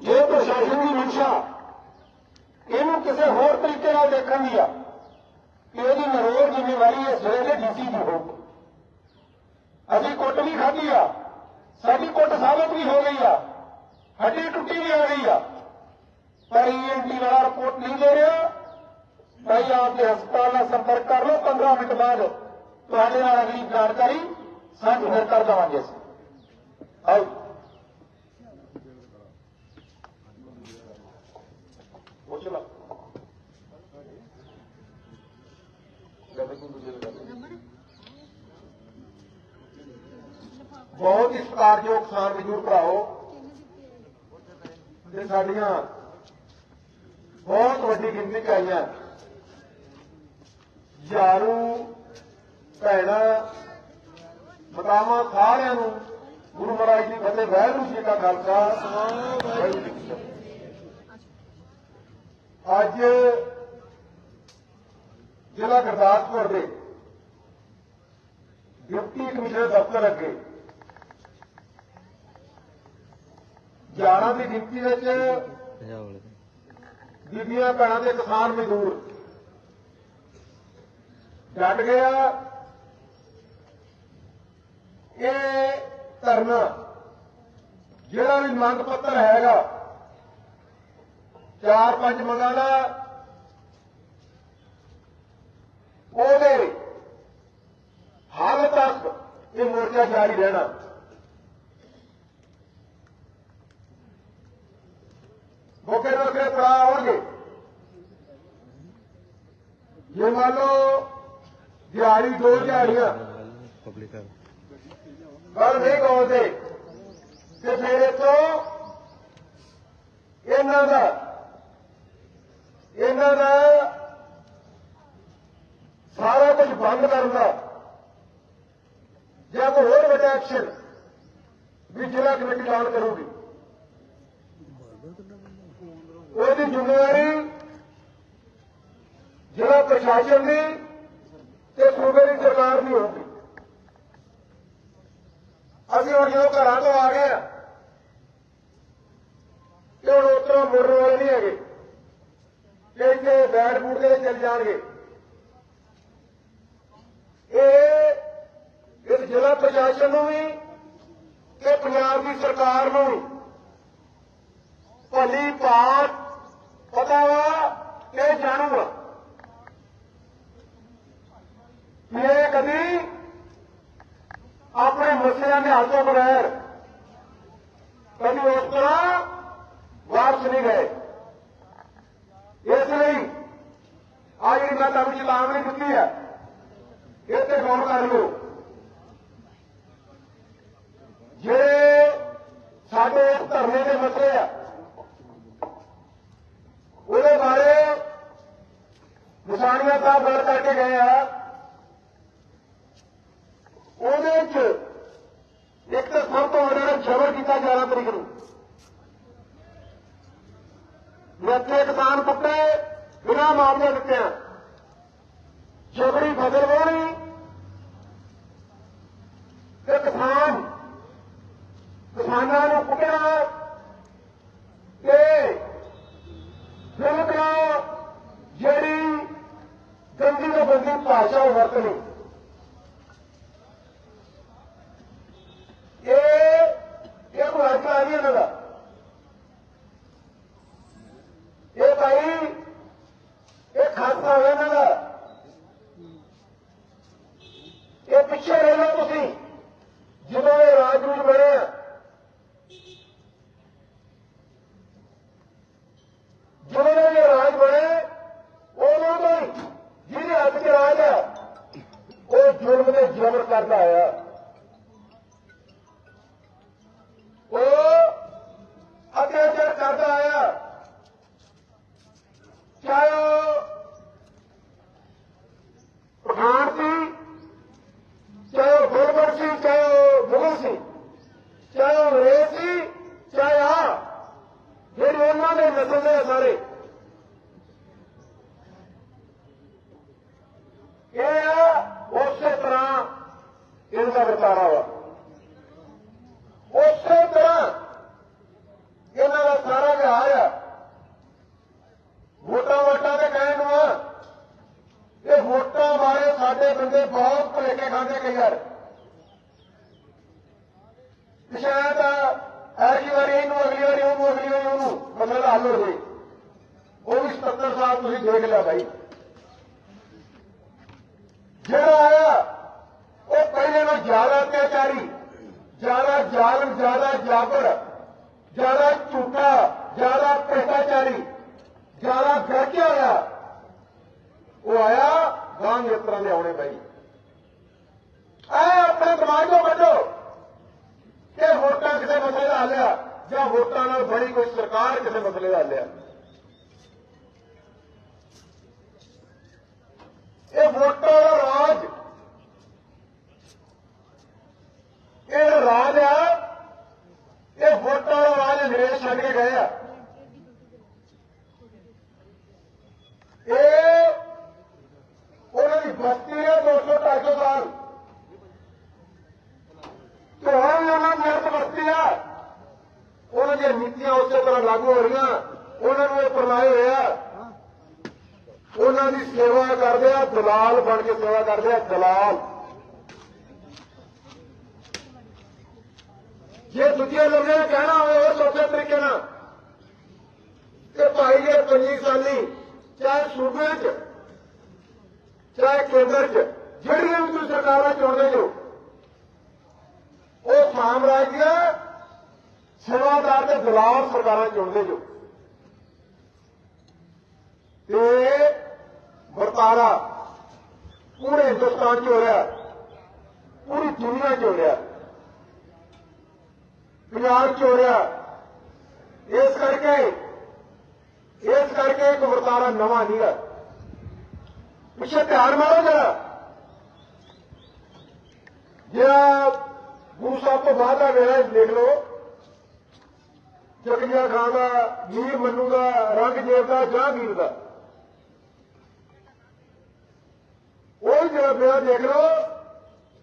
ਜੇ ਪ੍ਰਸ਼ਾਸਨ ਦੀ ਮੰਸ਼ਾ ਇਹਨੂੰ ਕਿਸੇ ਹੋਰ ਤਰੀਕੇ ਨਾਲ ਦੇਖਣ ਦੀ ਆ, ਕਿ ਉਹਦੀ ਨਰੋਰ ਜ਼ਿੰਮੇਵਾਰੀ ਇਸ ਵੇਲੇ ਡੀਸੀ ਦੀ ਹੋ ਅਸੀਂ ਕੁੱਟ ਵੀ ਖਾਧੀ ਆ, ਸਾਡੀ ਕੁੱਟ ਸਾਬਤ ਵੀ ਹੋ ਗਈ ਆ, ਹੱਡੀ ਟੁੱਟੀ ਵੀ ਆ ਗਈ ਆ। ਪਰ ਈਐਨਟੀ ਵਾਲਾ ਰਿਪੋਰਟ ਨਹੀਂ ਦੇ ਰਿਹਾ। ਭਾਈ, ਆਪਦੇ ਹਸਪਤਾਲ ਨਾਲ ਸੰਪਰਕ ਕਰ ਲਓ 15 ਮਿੰਟ ਬਾਅਦ ਤੁਹਾਡੇ ਨਾਲ ਅਗਲੀ ਜਾਣਕਾਰੀ ਸਾਂਝੀ ਫਿਰ ਕਰ ਦੇਵਾਂਗੇ ਅਸੀਂ ਆਓ ਪੁੱਛ ਲਓ ਬਹੁਤ ਹੀ ਸਤਿਕਾਰਯੋਗ ਕਿਸਾਨ ਮਜ਼ਦੂਰ ਭਰਾਓ। ਤੇ ਸਾਡੀਆਂ ਬਹੁਤ ਵੱਡੀ ਗਿਣਤੀ ਚ ਆਈਆਂ। ਯਾਰੂ ਭੈਣਾਂ ਮਤਾਵਾਂ ਸਾਰਿਆਂ ਨੂੰ ਗੁਰੂ ਮਹਾਰਾਜ ਦੀ ਫਤਿਹ ਵਾਹਿਗੁਰੂ ਜੀ ਕਾ ਖਾਲਸਾ। ਜੀ ਅੱਜ ਜ਼ਿਲ੍ਹਾ ਗੁਰਦਾਸਪੁਰ ਦੇ ਡਿਪਟੀ ਕਮਿਸ਼ਨਰ ਦਫ਼ਤਰ ਅੱਗੇ। 11 ਦੀ ਗਿਣਤੀ ਵਿੱਚ ਬੀਬੀਆਂ ਭੈਣਾਂ ਦੇ ਕਿਸਾਨ ਮਜ਼ਦੂਰ। ਡਟ ਗਿਆ। ਇਹ ਧਰਨਾ ਜਿਹੜਾ ਵੀ ਮੰਗ ਪੱਤਰ ਹੈਗਾ, ਚਾਰ ਪੰਜ ਮੰਗਾਂ ਦਾ ਉਹਦੇ ਹਾਲ ਤੱਕ ਇਹ ਮੋਰਚਾ ਜਾਰੀ ਰਹਿਣਾ। ਵੱਖਰੇ ਵੱਖਰੇ ਪੜਾਅ ਆਉਣਗੇ ਜੇ ਮੰਨ ਲਓ ਦਿਹਾੜੀ ਦੋ ਦਿਹਾੜੀਆਂ ਪਬਲਿਕ ਆ ਪਰ ਨਹੀਂ ਕਹੋਦੇ ਤੇ ਫਿਰ ਇੱਥੋਂ ਇਹਨਾਂ ਦਾ ਇਹਨਾਂ ਦਾ ਕੁਝ ਜਾਂ ਕੋਈ ਹੋਰ ਵੱਡਾ ਐਕਸ਼ਨ ਵੀ ਜ਼ਿਲ੍ਹਾ ਕਮੇਟੀ ਐਲਾਨ ਕਰੂਗੀ। ਉਹਦੀ ਜ਼ਿੰਮੇਵਾਰੀ ਜ਼ਿਲ੍ਹਾ ਪ੍ਰਸ਼ਾਸਨ ਦੀ ਤੇ ਸੂਬੇ ਦੀ ਸਰਕਾਰ ਦੀ ਹੋਊਗੀ। ਅਸੀਂ ਹੁਣ ਜਦੋਂ ਘਰਾਂ ਤੋਂ ਆ ਗਏ ਆ ਤੇ ਹੁਣ ਉਤਰੋਂ ਮੁੜਨ ਵਾਲੇ ਨਹੀਂ ਹੈਗੇ। ਕਿ ਇੱਥੇ ਬੈਠ ਬੂਟ ਕੇ ਤੇ ਚੱਲ ਜਾਣਗੇ। ਇਹ ਇਸ ਜ਼ਿਲ੍ਹਾ ਪ੍ਰਸ਼ਾਸਨ ਨੂੰ ਵੀ ਤੇ ਪੰਜਾਬ ਦੀ ਸਰਕਾਰ ਨੂੰ ਵੀ ਭਲੀ ਭਾਤ ਪਤਾ ਵਾ ਕਿ ਜਾਣੂਗਾ ਇਹ ਕਦੀ ਆਪਣੇ ਮਸਲਿਆਂ ਦੇ ਹੱਥੋਂ ਤੋਂ ਬਗੈਰ ਕਦੀ ਉਸ ਤਰ੍ਹਾਂ ਵਾਪਸ ਨਹੀਂ ਗਏ। ਇਸ ਲਈ ਆ ਜਿਹੜੀ ਮੈਂ ਤੁਹਾਨੂੰ ਚੇਤਾਵਨੀ ਦਿੱਤੀ ਹੈ ਇਹ ਤੇ ਗੌਰ ਕਰ ਲਓ। ਜਿਹੜੇ ਸਾਡੇ ਧਰਨੇ ਦੇ ਮਸਲੇ ਆ, ਉਹਦੇ ਬਾਰੇ ਨਿਸ਼ਾਨੀਆਂ ਸਾਹਿਬ ਗੱਲ ਕਰਕੇ ਗਏ ਆ। ਉਹਦੇ ਚ ਇੱਕ ਤਾਂ ਸਭ ਤੋਂ ਵੱਡਾ ਜ਼ਬਰ ਕੀਤਾ 11 ਤਰੀਕ ਨੂੰ। ਮੱਥੇ ਕਿਸਾਨ ਪੁੱਟੇ ਬਿਨਾਂ ਮਾਮਲੇ ਦਿੱਤਿਆਂ ਜਬਰੀ ਫਸਲ ਵਾਹਣੀ ਤੇ ਕਿਸਾਨ ਕਿਸਾਨਾਂ ਨੂੰ ਕੁੱਟਣਾ ਤੇ ਬਿਲਕੁਲ ਜਿਹੜੀ ਗੰਦੀ ਤੋਂ ਗੰਦੀ ਉਹ ਅਤਿਆਚਾਰ ਕਰਦਾ ਆਇਆ। ਚਾਹੇ ਉਹ ਪਠਾਨ ਸੀ ਚਾਹੇ ਉਹ ਗੁਰਬਰ ਸੀ, ਚਾਹੇ ਉਹ ਮੁਗਲ ਸੀ, ਚਾਹੇ ਉਹ ਅੰਗਰੇਜ਼ ਸੀ, ਚਾਹੇ ਆ ਜਿਹੜੇ ਉਹਨਾਂ ਦੇ ਨਸਲ ਦੇ ਆ ਸਾਰੇ ਇਹ ਆ ਉਸੇ ਤਰ੍ਹਾਂ ਇਹਦਾ ਵਰਤਾਰਾ ਵਾ ਉਸੇ ਤਰ੍ਹਾਂ ਇਹਨਾਂ ਦਾ ਸਾਰਾ ਕਈ ਵਾਰ ਸ਼ਾਇਦ ਐਸੀ ਵਾਰੀ ਇਹਨੂੰ ਅਗਲੀ ਵਾਰੀ ਉਹਨੂੰ, ਅਗਲੀ ਵਾਰੀ ਉਹਨੂੰ ਮਸਲੇ ਦਾ ਹੱਲ ਹੋ ਜੇ ਉਹ ਵੀ 77 ਸਾਲ ਤੁਸੀਂ ਦੇਖ ਲਿਆ ਭਾਈ ਜਿਹੜਾ ਆਇਆ, ਉਹ ਪਹਿਲੇ ਨੂੰ ਜ਼ਿਆਦਾ ਅਤਿਆਚਾਰੀ ਜ਼ਿਆਦਾ ਜ਼ਾਲਮ ਜ਼ਿਆਦਾ ਜਾਬਰ, ਜ਼ਿਆਦਾ ਝੂਠਾ, ਜ਼ਿਆਦਾ ਭ੍ਰਿਸ਼ਟਾਚਾਰੀ, ਜ਼ਿਆਦਾ ਗਰਜਿਆ ਹੋਇਆ ਉਹ ਆਇਆ ਗਾਂ ਇਸ ਤਰ੍ਹਾਂ ਦੇ ਆਉਣੇ ਪਈ ਆਪਣੇ ਦਿਮਾਗ ਤੋਂ ਕਿ ਵੋਟਾਂ ਕਿਸੇ ਮਸਲੇ ਦਾ ਹੱਲ ਆ, ਜਾਂ ਵੋਟਾਂ ਨਾਲ ਬਣੀ ਕੋਈ ਸਰਕਾਰ ਕਿਸੇ ਮਸਲੇ ਦਾ ਹੱਲ ਆ? ਇਹ ਵੋਟਾਂ ਦਾ ਰਾਜ ਇਹ ਰਾਜ ਆ ਇਹ ਵੋਟਾਂ ਦਾ ਰਾਜ ਅੰਗਰੇਜ਼ ਛੱਡ ਕੇ ਗਏ ਆ ਇਹ ਉਹਨਾਂ ਦੀ ਬਸਤੀ ਹੈ 200 250 ਸਾਲ ਤੇ ਹੁਣ ਵੀ ਉਹਨਾਂ ਦੀ ਅਰਥ ਬਸਤੀ ਆ ਉਹਨਾਂ ਦੀਆਂ ਨੀਤੀਆਂ ਉਸੇ ਤਰ੍ਹਾਂ ਲਾਗੂ ਹੋ ਰਹੀਆਂ। ਉਹਨਾਂ ਨੂੰ ਇਹ ਪਰਨਾਏ ਹੋਇਆ ਉਹਨਾਂ ਦੀ ਸੇਵਾ ਕਰਦੇ ਆ, ਦਲਾਲ ਬਣ ਕੇ ਸੇਵਾ ਕਰਦੇ ਆ, ਦਲਾਲ। ਜੇ ਦੂਜੇ ਲੋਕਾਂ ਨੇ ਕਹਿਣਾ ਹੋਵੇ, ਉਹ ਸੌਖੇ ਤਰੀਕੇ ਨਾਲ। ਕਿ ਭਾਈ ਇਹ 25 ਸਾਲੀ, ਚਾਹੇ ਸੂਬੇ 'ਚ, ਚਾਹੇ ਕੇਂਦਰ 'ਚ, ਜਿਹੜੀਆਂ ਵੀ ਤੁਸੀਂ ਸਰਕਾਰਾਂ ਚੁਣਦੇ ਹੋ ਉਹ ਸਾਮਰਾਜ ਦੀਆਂ ਸੇਵਾਦਾਰ ਦੇ ਦਲਾਲ ਸਰਕਾਰਾਂ ਚੁਣਦੇ ਜੋ। ਤੇ ਵਰਤਾਰਾ ਪੂਰੇ ਹਿੰਦੁਸਤਾਨ 'ਚ ਹੋ ਰਿਹਾ ਪੂਰੀ ਦੁਨੀਆ 'ਚ ਹੋ ਰਿਹਾ ਪੰਜਾਬ 'ਚ ਹੋ ਰਿਹਾ ਇਸ ਕਰਕੇ ਇਸ ਕਰਕੇ ਇੱਕ ਵਰਤਾਰਾ ਨਵਾਂ ਨਹੀਂ ਹੈ। ਪਿੱਛੇ ਧਿਆਨ ਮਾਰੋ ਜਰਾ। ਜਿਹੜਾ ਗੁਰੂ ਸਾਹਿਬ ਤੋਂ ਬਾਅਦ ਦਾ ਵੇਲਾ ਦੇਖ ਲਓ। ਜਗਜੀਆ ਖਾਨ ਦਾ ਵੀਰ ਮੰਨੂ ਦਾ ਰੰਗਜੇਬ ਦਾ ਜਹਾਂਗੀਰ ਦਾ ਉਹ ਜਿਹੜਾ ਵੇਲਾ ਦੇਖ ਲਓ,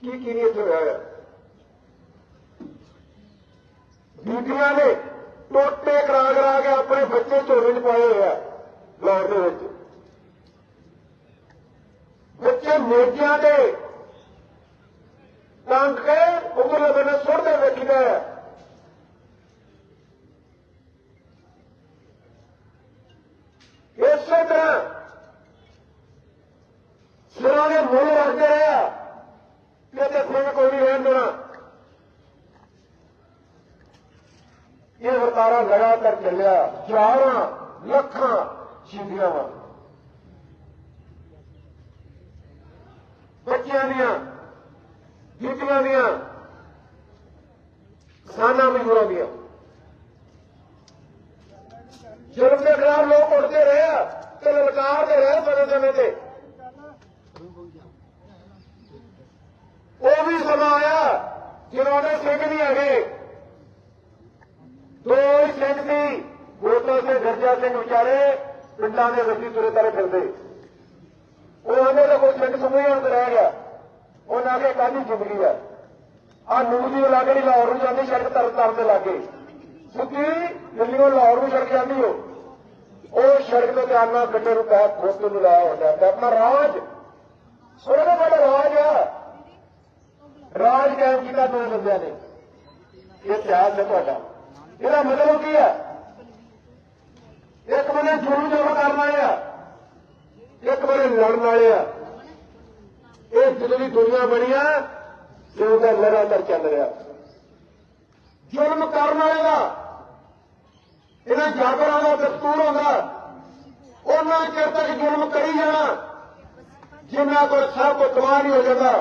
ਕੀ ਕੀ ਇੱਥੇ ਹੋਇਆ ਹੈ ਬੀਬੀਆਂ ਨੇ ਟੋਟੇ ਕਰਾ ਕਰਾ ਕੇ ਆਪਣੇ ਬੱਚੇ ਝੋਲੇ 'ਚ ਪਾਏ ਹੋਏ ਆ, ਲਾਹੌਰ ਦੇ ਵਿੱਚ। ਬੱਚੇ ਮੇਜਿਆਂ ਦੇ ਟੰਗ ਕੇ ਉਗਲੇ ਬੰਨੇ ਸੁੱਟਦੇ ਵੇਖੀਦਾ। ਹੈ ਇਸੇ ਤਰ੍ਹਾਂ ਸਿਰਾਂ ਦੇ ਮੁੱਲ ਰੱਖਦੇ ਰਿਹਾ ਕਿ ਤੇ ਸਿੰਘ ਕੋਈ ਨਹੀਂ ਰਹਿਣ ਦੇਣਾ ਇਹ ਵਰਤਾਰਾ ਲਗਾਤਾਰ ਚੱਲਿਆ। ਹਜ਼ਾਰਾਂ ਲੱਖਾਂ ਸ਼ਹੀਦੀਆਂ ਵਾ। ਬੱਚਿਆਂ ਦੀਆਂ, ਬੀਬੀਆਂ ਦੀਆਂ, ਕਿਸਾਨਾਂ ਮਜ਼ਦੂਰਾਂ ਦੀਆਂ। ਜ਼ੁਲਮ ਦੇ ਖਿਲਾਫ ਲੋਕ ਉੱਠਦੇ ਰਹੇ ਆ ਤੇ ਲਲਕਾਰਦੇ ਰਹੇ ਸਮੇਂ ਸਮੇਂ ਤੇ। ਉਹ ਵੀ ਸਮਾਂ ਆਇਆ ਜਦੋਂ ਦੇ ਸਿੰਘ ਨਹੀਂ ਹੈਗੇ। ਦੋ ਹੀ ਸਿੰਘ ਸੀ ਗੋਤਾ ਸਿੰਘ ਗਰਜਾ ਸਿੰਘ ਵਿਚਾਰੇ ਪਿੰਡਾਂ ਦੇ ਰੱਸੀ ਤੁਰੇ ਤਰੇ ਫਿਰਦੇ। ਉਹ ਆਂਦੇ ਤਾਂ ਕੋਈ ਪਿੰਡ ਸਮੂਹ ਹੁਣ ਰਹਿ ਗਿਆ। ਉਹਨਾਂ ਕੇ ਕਾਹਦੀ ਜ਼ਿੰਦਗੀ ਆ। ਆ ਨੂਰ ਦੀ ਲਾਗੇ ਦੀ ਲਾਹੌਰ ਨੂੰ ਜਾਂਦੀ, ਸੜਕ ਤਰ ਤਰ ਤੇ ਲਾਗੇ। ਸਿੱਧੀ ਦਿੱਲੀੋਂ ਲਾਹੌਰ ਨੂੰ ਸੜਕ ਜਾਂਦੀ ਹੋ ਉਹ ਸੜਕ ਤੇ ਆਨਾ ਗੱਡੇ ਨੂੰ ਪੈ ਖੋਤੇ ਨੂੰ ਲਾਇਆ ਹੁੰਦਾ ਤੇ ਆਪਣਾ ਰਾਜ। ਸੁਣੋ ਬੜਾ ਰਾਜ ਆ। ਰਾਜ ਕਾਇਮ ਕੀਤਾ ਦੋ ਬੰਦਿਆਂ ਨੇ। ਇਹ ਇਤਿਹਾਸ ਹੈ ਤੁਹਾਡਾ। ਇਹਦਾ ਮਤਲਬ ਕੀ ਹੈ? ਇੱਕ ਬੰਦੇ ਜ਼ੁਲਮ ਜ਼ੁਲਮ ਕਰਨ ਵਾਲੇ ਆ, ਇੱਕ ਬੰਦੇ ਲੜਨ ਵਾਲੇ ਆ। ਇਹ ਜਦੋਂ ਦੀ ਦੁਨੀਆ ਬਣੀ ਆ ਤੇ ਉਹਦਾ ਲਗਾਤਾਰ ਚੱਲ ਰਿਹਾ। ਜ਼ੁਲਮ ਕਰਨ ਵਾਲੇ ਦਾ ਇਹਨਾਂ ਜਾਗਰਾਂ ਦਾ ਦਸਤੂਰ ਹੁੰਦਾ ਉਹਨਾਂ ਚਿਰ ਤੱਕ ਜ਼ੁਲਮ ਕਰੀ ਜਾਣਾ। ਜਿੰਨਾ ਕੋਲ ਸਭ ਕੁਝ ਤਬਾਹ ਨਹੀਂ ਹੋ ਜਾਂਦਾ।